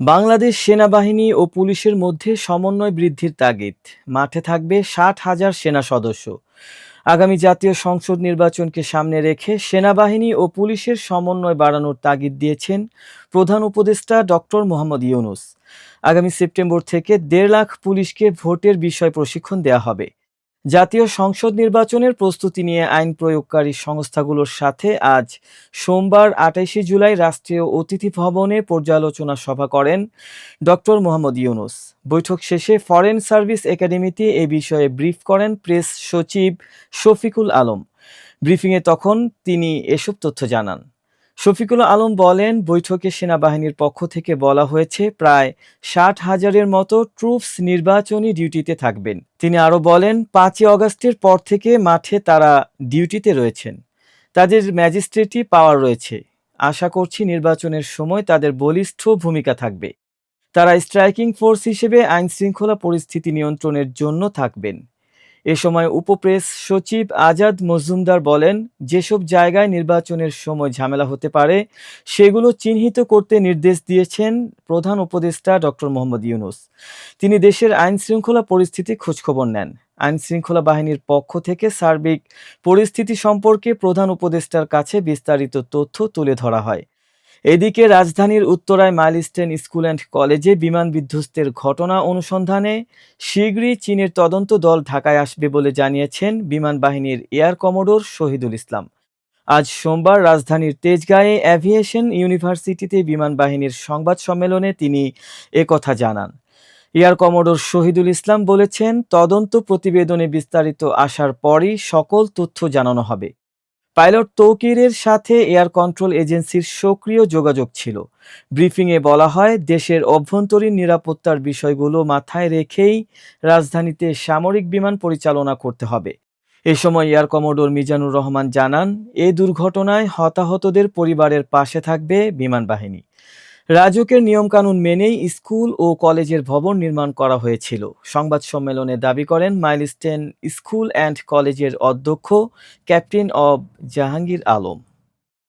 বাংলাদেশ সেনাবাহিনী ও পুলিশের মধ্যে সমন্বয় বৃদ্ধির তাগিদ। মাঠে থাকবে ষাট হাজার সেনা সদস্য। আগামী জাতীয় সংসদ নির্বাচনকে সামনে রেখে সেনাবাহিনী ও পুলিশের সমন্বয় বাড়ানোর তাগিদ দিয়েছেন প্রধান উপদেষ্টা ডক্টর মোহাম্মদ ইউনুস। আগামী সেপ্টেম্বর থেকে দেড় লাখ পুলিশকে ভোটের বিষয় প্রশিক্ষণ দেওয়া হবে। জাতীয় সংসদ নির্বাচনের প্রস্তুতি নিয়ে আইন প্রয়োগকারী সংস্থাগুলোর সাথে আজ সোমবার আটাইশে জুলাই রাষ্ট্রীয় অতিথি ভবনে পর্যালোচনা সভা করেন ডক্টর মোহাম্মদ ইউনুস। বৈঠক শেষে ফরেন সার্ভিস একাডেমিতে এ বিষয়ে ব্রিফ করেন প্রেস সচিব শফিকুল আলম। ব্রিফিংয়ে তখন তিনি এসব তথ্য জানান। শফিকুল আলম বলেন, বৈঠকে সেনাবাহিনীর পক্ষ থেকে বলা হয়েছে, প্রায় ষাট হাজারের মতো ট্রুপস নির্বাচনী ডিউটিতে থাকবেন। তিনি আরও বলেন, পাঁচই অগস্টের পর থেকে মাঠে তারা ডিউটিতে রয়েছেন। তাদের ম্যাজিস্ট্রেটি পাওয়ার রয়েছে। আশা করছি নির্বাচনের সময় তাদের বলিষ্ঠ ভূমিকা থাকবে। তারা স্ট্রাইকিং ফোর্স হিসেবে আইন শৃঙ্খলা পরিস্থিতি নিয়ন্ত্রণের জন্য থাকবেন। এ সময় উপপ্রেস সচিব আজাদ মজুমদার বলেন, যেসব জায়গায় নির্বাচনের সময় ঝামেলা হতে পারে, সেগুলো চিহ্নিত করতে নির্দেশ দিয়েছেন প্রধান উপদেষ্টা ডক্টর মোহাম্মদ ইউনুস। তিনি দেশের আইন শৃঙ্খলা পরিস্থিতি খোঁজখবর নেন। আইন শৃঙ্খলা বাহিনীর পক্ষ থেকে সার্বিক পরিস্থিতি সম্পর্কে প্রধান উপদেষ্টার কাছে বিস্তারিত তথ্য তুলে ধরা হয়। এদিকে রাজধানীর উত্তরায় মাইলস্টেন স্কুল অ্যান্ড কলেজে বিমান বিধ্বস্তের ঘটনা অনুসন্ধানে শীঘ্রই চীনের তদন্ত দল ঢাকায় আসবে বলে জানিয়েছেন বিমান বাহিনীর এয়ার কমোডোর শহীদুল ইসলাম। আজ সোমবার রাজধানীর তেজগাঁয়ে অ্যাভিয়েশন ইউনিভার্সিটিতে বিমান বাহিনীর সংবাদ সম্মেলনে তিনি একথা জানান। এয়ার কমোডোর শহীদুল ইসলাম বলেছেন, তদন্ত প্রতিবেদনে বিস্তারিত আসার পরই সকল তথ্য জানানো হবে। পাইলট তৌকিরের সাথে এয়ার কন্ট্রোল এজেন্সির সক্রিয় যোগাযোগ ছিল। ব্রিফিংয়ে বলা হয়, দেশের অভ্যন্তরীণ নিরাপত্তার বিষয়গুলো মাথায় রেখেই রাজধানীতে সামরিক বিমান পরিচালনা করতে হবে। এ সময় এয়ার কমোডোর মিজানুর রহমান জানান, এ দুর্ঘটনায় হতাহতদের পরিবারের পাশে থাকবে বিমান বাহিনী। রাজুকের নিয়মকানুন মেনেই স্কুল ও কলেজের ভবন নির্মাণ করা হয়েছিল। সংবাদ সম্মেলনে দাবি করেন মাইলস্টেন স্কুল অ্যান্ড কলেজের অধ্যক্ষ, ক্যাপ্টেন অব জাহাঙ্গীর আলম।